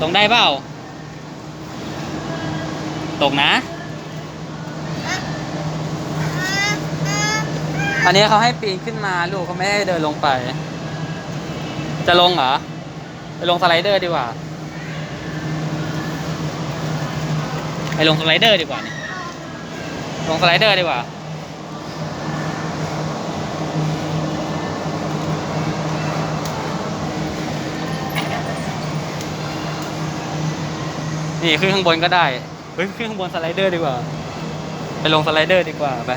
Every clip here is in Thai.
ตรงได้เปล่า ตกนะ อันนี้เขาให้ปีนขึ้นมาลูกเขาไม่ให้เดินลงไป จะลงเหรอ ไปลงสไลเดอร์ดีกว่า ไปลงสไลเดอร์ดีกว่านี่ลงสไลเดอร์ดีกว่า นี่ขึ้นข้างบนก็ได้ เฮ้ยขึ้นข้างบนสไลเดอร์ดีกว่า ไปลงสไลเดอร์ดีกว่าไป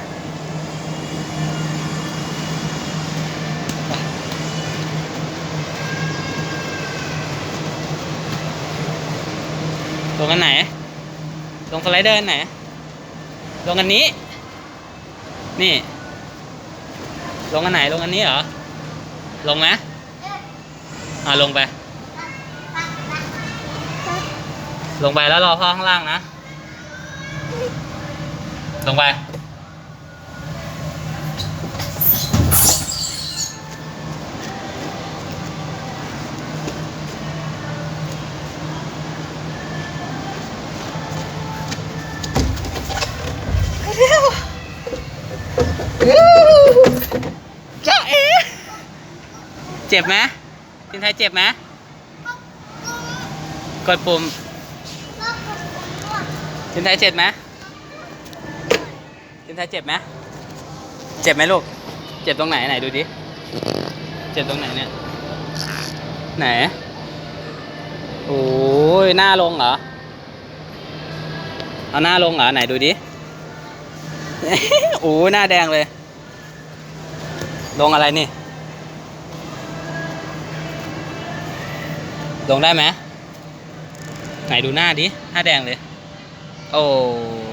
ลงอันไหน ลงสไลเดอร์อันไหน ลงอันนี้ นี่ ลงอันไหน ลงอันนี้เหรอ ลงไหมอ่าลงไป ลงไปแล้วรอพ่อข้างล่างนะ ลงไปจ้าเอ๋เจ็บไหมทินไทยเจ็บไหมกดปุ่ม ทินไทยเจ็บไหมทินไทยเจ็บไหมเจ็บไหมลูก เจ็บตรงไหนไหนดูดิ เจ็บตรงไหนเนี่ย ไหน โอ้ยหน้าลงเหรอ เอาหน้าลงเหรอไหนดูดิ โอ้ยหน้าแดงเลย ลงอะไรนี่ ลงได้ไหมไหนดูหน้าดิ หน้าแดงเลย โอ้